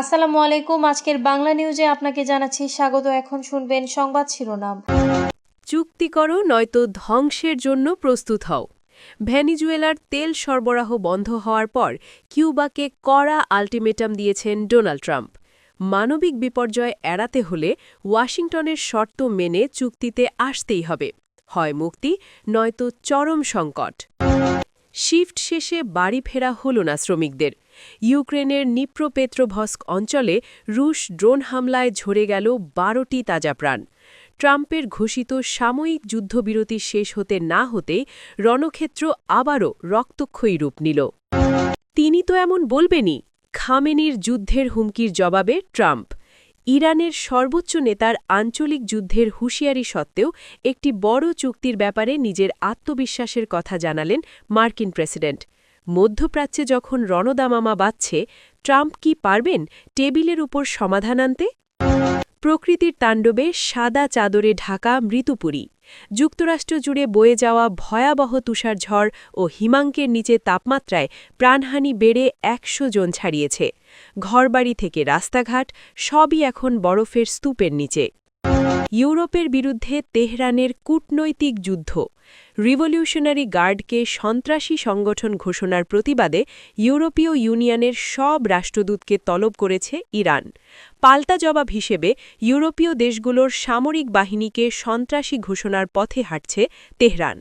আসসালামু আলাইকুম। আজকের বাংলা নিউজে আপনাকে জানাচ্ছি স্বাগত। এখন শুনবেন সংবাদ শিরোনাম। চুক্তি করো, নয়তো ধ্বংসের জন্য প্রস্তুত হও। ভেনিজুয়েলার তেল সরবরাহ বন্ধ হওয়ার পর কিউবাকে কড়া আল্টিমেটাম দিয়েছেন ডোনাল্ড ট্রাম্প। মানবিক বিপর্যয় এড়াতে হলে ওয়াশিংটনের শর্ত মেনে চুক্তিতে আসতেই হবে। হয় মুক্তি, নয়তো চরম সংকট। শিফট শেষে বাড়ি ফেরা হল না শ্রমিকদের। ইউক্রেনের নিপ্রোপেত্রভস্ক অঞ্চলে রুশ ড্রোন হামলায় ঝরে গেল বারোটি তাজা প্রাণ। ট্রাম্পের ঘোষিত সাময়িক যুদ্ধবিরতি শেষ হতে না হতে রণক্ষেত্র আবারও রক্তক্ষয়ী রূপ নিল। তিনি তো এমন বলবেনই, খামেনির যুদ্ধের হুমকির জবাবে ট্রাম্প ইরানের সর্বোচ্চ নেতার আঞ্চলিক যুদ্ধের হুঁশিয়ারি সত্ত্বেও একটি বড় চুক্তির ব্যাপারে নিজের আত্মবিশ্বাসের কথা জানালেন মার্কিন প্রেসিডেন্ট। মধ্যপ্রাচ্যে যখন রণদামামা বাজছে ট্রাম্প কি পারবেন টেবিলের উপর সমাধান আনতে? প্রকৃতির তাণ্ডবে সাদা চাদরে ঢাকা মৃতুপুরী। যুক্তরাষ্ট্র জুড়ে বয়ে যাওয়া ভয়াবহ তুষারঝড় ও হিমাঙ্কের নিচে তাপমাত্রায় প্রাণহানি বেড়ে একশো জন ছাড়িয়েছে। ঘরবাড়ি থেকে রাস্তাঘাট সবই এখন বরফের স্তূপের নিচে। ইউরোপের বিরুদ্ধে তেহরানের কূটনৈতিক যুদ্ধ। রিভলিউশনারি গার্ডকে সন্ত্রাসী সংগঠন ঘোষণার প্রতিবাদে ইউরোপীয় ইউনিয়নের সব রাষ্ট্রদূতকে তলব করেছে ইরান। পাল্টা জবাব হিসেবে ইউরোপীয় দেশগুলোর সামরিক বাহিনীকে সন্ত্রাসী ঘোষণার পথে হাঁটছে তেহরান।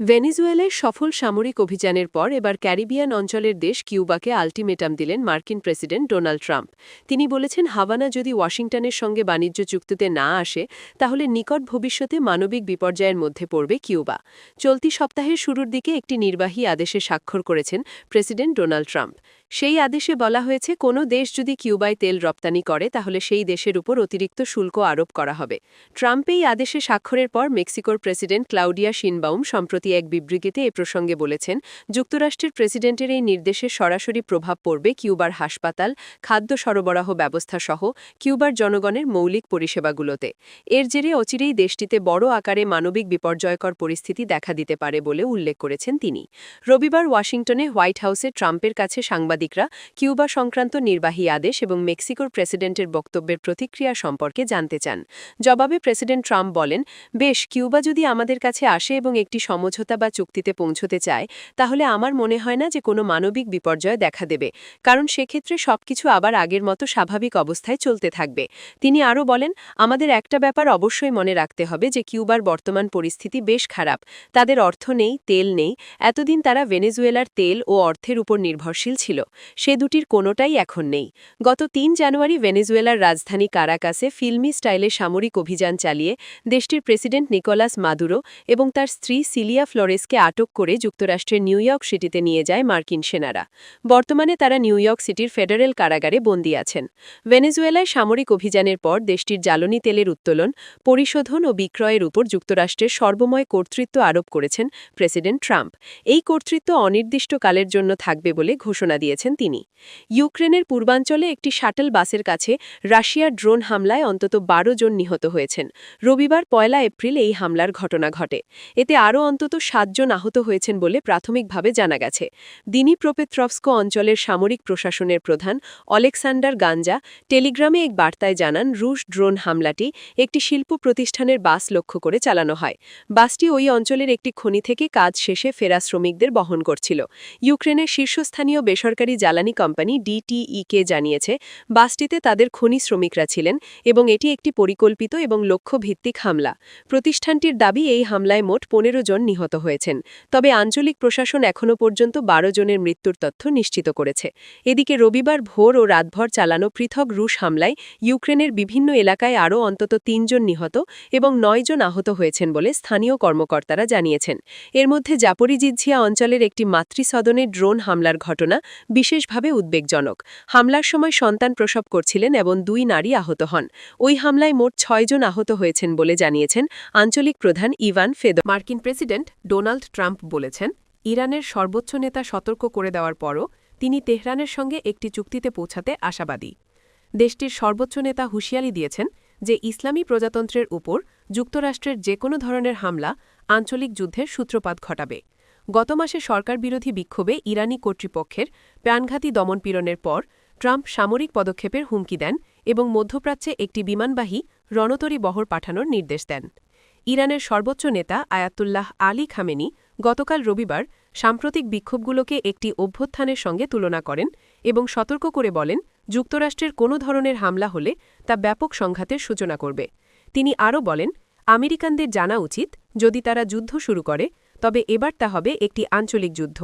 ভেনিজুয়েলায় সফল সামরিক অভিযানের পর এবার ক্যারিবিয়ান অঞ্চলের দেশ কিউবাকে আলটিমেটাম দিলেন মার্কিন প্রেসিডেন্ট ডোনাল্ড ট্রাম্প। তিনি বলেছেন, হাভানা যদি ওয়াশিংটনের সঙ্গে বাণিজ্য চুক্তিতে না আসে, তাহলে নিকট ভবিষ্যতে মানবিক বিপর্যয়ের মধ্যে পড়বে কিউবা। চলতি সপ্তাহের শুরুর দিকে একটি নির্বাহী আদেশে স্বাক্ষর করেছেন প্রেসিডেন্ট ডোনাল্ড ট্রাম্প। সেই আদেশে বলা হয়েছে, কোনো দেশ যদি কিউবায় তেল রপ্তানি করে, তাহলে সেই দেশের উপর অতিরিক্ত শুল্ক আরোপ করা হবে। ট্রাম্প এই আদেশে স্বাক্ষরের পর মেক্সিকোর প্রেসিডেন্ট ক্লাউডিয়া শিনবাউম সম্প্রতি এক বিবৃতিতে এ প্রসঙ্গে বলেছেন, যুক্তরাষ্ট্রের প্রেসিডেন্টের এই নির্দেশের সরাসরি প্রভাব পড়বে কিউবার হাসপাতাল, খাদ্য সরবরাহ ব্যবস্থা সহ কিউবার জনগণের মৌলিক পরিষেবাগুলোতে। এর জেরে অচিরেই দেশটিতে বড় আকারে মানবিক বিপর্যয়কর পরিস্থিতি দেখা দিতে পারে বলে উল্লেখ করেছেন তিনি। রবিবার ওয়াশিংটনে হোয়াইট হাউসে ট্রাম্পের কাছে সাংবাদিকরা কিউবা সংক্রান্ত নির্বাহী আদেশ এবং মেক্সিকোর প্রেসিডেন্টের বক্তব্যের প্রতিক্রিয়া সম্পর্কে জানতে চান। জবাবে প্রেসিডেন্ট ট্রাম্প বলেন, বেশ, কিউবা যদি আমাদের কাছে আসে এবং একটি সমঝোতা বা চুক্তিতে পৌঁছতে চায়, তাহলে আমার মনে হয় না যে কোনো মানবিক বিপর্যয় দেখা দেবে। কারণ সেক্ষেত্রে সবকিছু আবার আগের মতো স্বাভাবিক অবস্থায় চলতে থাকবে। তিনি আরও বলেন, আমাদের একটা ব্যাপার অবশ্যই মনে রাখতে হবে যে কিউবার বর্তমান পরিস্থিতি বেশ খারাপ। তাদের অর্থ নেই, তেল নেই। এতদিন তারা ভেনেজুয়েলার তেল ও অর্থের উপর নির্ভরশীল ছিল। সে দুটির কোনোটাই এখন নেই। গত তিন জানুয়ারি ভেনেজুয়েলার রাজধানী কারাকাসে ফিল্মি স্টাইলে সামরিক অভিযান চালিয়ে দেশটির প্রেসিডেন্ট নিকোলাস মাদুরো এবং তার স্ত্রী সিলিয়া ফ্লোরেসকে আটক করে যুক্তরাষ্ট্রের নিউ ইয়র্ক সিটিতে নিয়ে যায় মার্কিন সেনারা। বর্তমানে তারা নিউ ইয়র্ক সিটির ফেডারেল কারাগারে বন্দী আছেন। ভেনেজুয়েলায় সামরিক অভিযানের পর দেশটির জ্বালানি তেলের উত্তোলন, পরিশোধন ও বিক্রয়ের উপর যুক্তরাষ্ট্রের সর্বময় কর্তৃত্ব আরোপ করেছেন প্রেসিডেন্ট ট্রাম্প। এই কর্তৃত্ব অনির্দিষ্টকালের জন্য থাকবে বলে ঘোষণা দিয়েছেন তিনি। ইউক্রেনের পূর্বাঞ্চলে একটি শাটল বাসের কাছে রাশিয়ার ড্রোন হামলায় অন্তত বারো জন নিহত হয়েছেন। রবিবার পয়লা এপ্রিল এই হামলার ঘটনা ঘটে। এতে আরও অন্তত সাতজন আহত হয়েছেন বলে প্রাথমিকভাবে জানা গেছে। দিনিপ্রোপেত্রভস্ক অঞ্চলের সামরিক প্রশাসনের প্রধান অলেকসান্ডার গাঞ্জা টেলিগ্রামে এক বার্তায় জানান, রুশ ড্রোন হামলাটি একটি শিল্প প্রতিষ্ঠানের বাস লক্ষ্য করে চালানো হয়। বাসটি ওই অঞ্চলের একটি খনি থেকে কাজ শেষে ফেরা শ্রমিকদের বহন করছিল। ইউক্রেনের শীর্ষস্থানীয় বেসরকারি জ্বালানি কোম্পানি ডিটিইকে জানিয়েছে, বাসটিতে তাদের খনি শ্রমিকরা ছিলেন এবং এটি একটি পরিকল্পিত এবং লক্ষ্যভিত্তিক হামলা। প্রতিষ্ঠানটির দাবি, এই হামলায় মোট পনেরো জন নিহত হয়েছেন। তবে আঞ্চলিক প্রশাসন এখনও পর্যন্ত বারো জনের মৃত্যুর তথ্য নিশ্চিত করেছে। এদিকে রবিবার ভোর ও রাতভর চালানো পৃথক রুশ হামলায় ইউক্রেনের বিভিন্ন এলাকায় আরও অন্তত তিনজন নিহত এবং নয়জন আহত হয়েছেন বলে স্থানীয় কর্মকর্তারা জানিয়েছেন। এর মধ্যে জাপরিজিঝিয়া অঞ্চলের একটি মাতৃসদনে ড্রোন হামলার ঘটনা বিশেষভাবে উদ্বেগজনক। হামলার সময় সন্তান প্রসব করছিলেন এবং দুই নারী আহত হন। ওই হামলায় মোট ছয়জন আহত হয়েছেন বলে জানিয়েছেন আঞ্চলিক প্রধান ইভান ফেদ। মার্কিন প্রেসিডেন্ট ডোনাল্ড ট্রাম্প বলেছেন, ইরানের সর্বোচ্চ নেতা সতর্ক করে দেওয়ার পরও তিনি তেহরানের সঙ্গে একটি চুক্তিতে পৌঁছাতে আশাবাদী। দেশটির সর্বোচ্চ নেতা হুঁশিয়ারি দিয়েছেন যে ইসলামী প্রজাতন্ত্রের উপর যুক্তরাষ্ট্রের যে কোনো ধরনের হামলা আঞ্চলিক যুদ্ধের সূত্রপাত ঘটাবে। গত মাসে সরকার বিরোধী বিক্ষোভে ইরানি কর্তৃপক্ষের প্রাণঘাতী দমনপীড়নের পর ট্রাম্প সামরিক পদক্ষেপের হুমকি দেন এবং মধ্যপ্রাচ্যে একটি বিমানবাহী রণতরী বহর পাঠানোর নির্দেশ দেন। ইরানের সর্বোচ্চ নেতা আয়াতুল্লাহ আলী খামেনি গতকাল রবিবার সাম্প্রতিক বিক্ষোভগুলোকে একটি অভ্যুত্থানের সঙ্গে তুলনা করেন এবং সতর্ক করে বলেন, যুক্তরাষ্ট্রের কোনো ধরনের হামলা হলে তা ব্যাপক সংঘাতের সূচনা করবে। তিনি আরও বলেন, আমেরিকানদের জানা উচিত, যদি তারা যুদ্ধ শুরু করে তবে এবার তা হবে একটি আঞ্চলিক যুদ্ধ।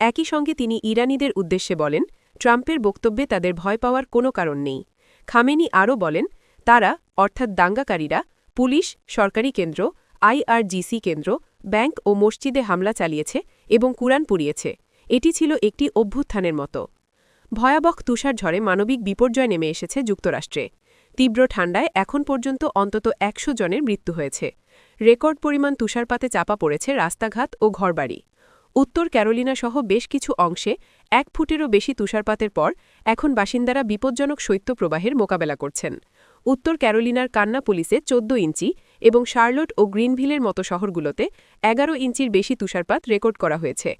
একই সঙ্গে তিনি ইরানিদের উদ্দেশ্যে বলেন, ট্রাম্পের বক্তব্যে তাদের ভয় পাওয়ার কোনো কারণ নেই। খামেনি আরও বলেন, তারা, অর্থাৎ দাঙ্গাকারীরা, পুলিশ, সরকারি কেন্দ্র, আইআরজিসি কেন্দ্র, ব্যাংক ও মসজিদে হামলা চালিয়েছে এবং কুরআন পুড়িয়েছে। এটি ছিল একটি অভ্যুত্থানের মতো। ভয়াবহ তুষারঝড়ে মানবিক বিপর্যয় নেমে এসেছে যুক্তরাষ্ট্রে। তীব্র ঠান্ডায় এখন পর্যন্ত অন্তত একশো জনের মৃত্যু হয়েছে। রেকর্ড পরিমাণ তুষারপাতে চাপা পড়েছে রাস্তাঘাট ও ঘরবাড়ি। উত্তর ক্যারোলিনা সহ বেশ কিছু অংশে এক ফুটেরও বেশি তুষারপাতের পর এখন বাসিন্দারা বিপজ্জনক শৈত্যপ্রবাহের মোকাবেলা করছেন। উত্তর ক্যারোলিনার কান্না পুলিশে চোদ্দ ইঞ্চি এবং শার্লট ও গ্রিনভিলের মতো শহরগুলোতে এগারো ইঞ্চির বেশি তুষারপাত রেকর্ড করা হয়েছে।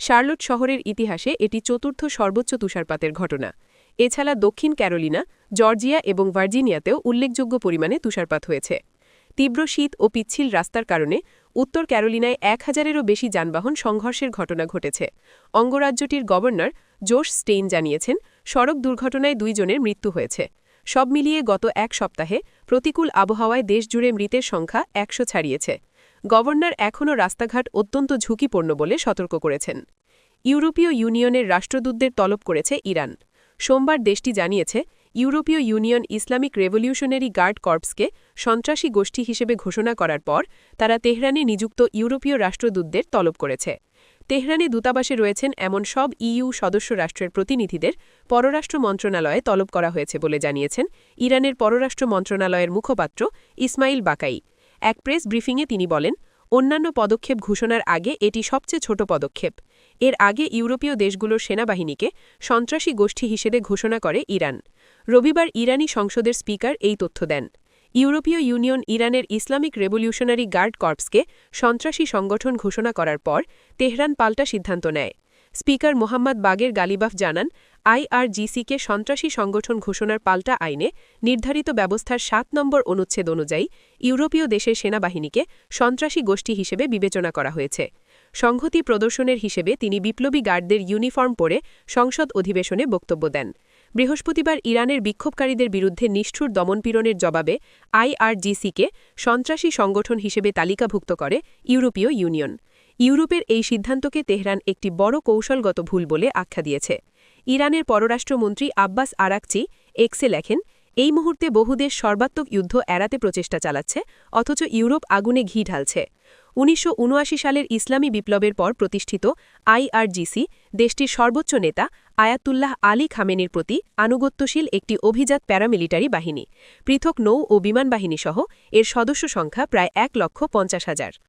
শার্লট শহরের ইতিহাসে এটি চতুর্থ সর্বোচ্চ তুষারপাতের ঘটনা। এছাড়া দক্ষিণ ক্যারোলিনা, জর্জিয়া এবং ভার্জিনিয়াতেও উল্লেখযোগ্য পরিমাণে তুষারপাত হয়েছে। তীব্র শীত ও পিচ্ছিল রাস্তার কারণে উত্তর ক্যারোলিনায় এক হাজারেরও বেশি যানবাহন সংঘর্ষের ঘটনা ঘটেছে। অঙ্গরাজ্যটির গভর্নর জোশ স্টেইন জানিয়েছেন, সড়ক দুর্ঘটনায় দুইজনের মৃত্যু হয়েছে। সব মিলিয়ে গত এক সপ্তাহে প্রতিকূল আবহাওয়ায় দেশজুড়ে মৃতের সংখ্যা একশো ছাড়িয়েছে। গভর্নর এখনও রাস্তাঘাট অত্যন্ত ঝুঁকিপূর্ণ বলে সতর্ক করেছেন। ইউরোপীয় ইউনিয়নের রাষ্ট্রদূতদের তলব করেছে ইরান। সোমবার দেশটি জানিয়েছে ইউরোপীয় ইউনিয়ন ইসলামিক রেভলিউশনারি গার্ড কর্পসকে সন্ত্রাসী গোষ্ঠী হিসেবে ঘোষণা করার পর, তারা তেহরানে নিযুক্ত ইউরোপীয় রাষ্ট্রদূতদের তলব করেছে। তেহরানে দূতাবাসে রয়েছেন এমন সব ইইউ সদস্য রাষ্ট্রের প্রতিনিধিদের পররাষ্ট্র মন্ত্রণালয়ে তলব করা হয়েছে বলে জানিয়েছেন ইরানের পররাষ্ট্র মন্ত্রণালয়ের মুখপাত্র ইসমাইল বাকাই। এক প্রেস ব্রিফিংয়ে তিনি বলেন, অন্যান্য পদক্ষেপ ঘোষণার আগে এটি সবচেয়ে ছোট পদক্ষেপ। এর আগে ইউরোপীয় দেশগুলোর সেনাবাহিনীকে সন্ত্রাসী গোষ্ঠী হিসেবে ঘোষণা করে ইরান। রবিবার ইরানি সংসদের স্পিকার এই তথ্য দেন। ইউরোপীয় ইউনিয়ন ইরানের ইসলামিক রেভলিউশনারি গার্ড কর্পসকে সন্ত্রাসী সংগঠন ঘোষণা করার পর তেহরান পাল্টা সিদ্ধান্ত নেয়। স্পিকার মোহাম্মদ বাগের গালিবাফ জানান, আইআরজিসিকে সন্ত্রাসী সংগঠন ঘোষণার পাল্টা আইনে নির্ধারিত ব্যবস্থার সাত নম্বর অনুচ্ছেদ অনুযায়ী ইউরোপীয় দেশের সেনাবাহিনীকে সন্ত্রাসী গোষ্ঠী হিসেবে বিবেচনা করা হয়েছে। সংহতি প্রদর্শনের হিসেবে তিনি বিপ্লবী গার্ডদের ইউনিফর্ম পরে সংসদ অধিবেশনে বক্তব্য দেন। বৃহস্পতিবার ইরানের বিক্ষোভকারীদের বিরুদ্ধে নিষ্ঠুর দমনপীড়নের জবাবে আইআরজিসিকে সন্ত্রাসী সংগঠন হিসেবে তালিকাভুক্ত করে ইউরোপীয় ইউনিয়ন। ইউরোপের এই সিদ্ধান্তকে তেহরান একটি বড় কৌশলগত ভুল বলে আখ্যা দিয়েছে। ইরানের পররাষ্ট্রমন্ত্রী আব্বাস আরাকচি এক্সে লেখেন, এই মুহূর্তে বহু দেশ সর্বাত্মক যুদ্ধ এড়াতে প্রচেষ্টা চালাচ্ছে, অথচ ইউরোপ আগুনে ঘি ঢালছে। উনিশশো উনআশি সালের ইসলামী বিপ্লবের পর প্রতিষ্ঠিত আইআরজিসি, দেশটির সর্বোচ্চ নেতা আয়াতুল্লাহ আলী খামেনির প্রতি আনুগত্যশীল একটি অভিজাত প্যারামিলিটারি বাহিনী, পৃথক নৌ ও বিমান বাহিনী সহ এর সদস্য সংখ্যা প্রায় এক লক্ষ পঞ্চাশ হাজার।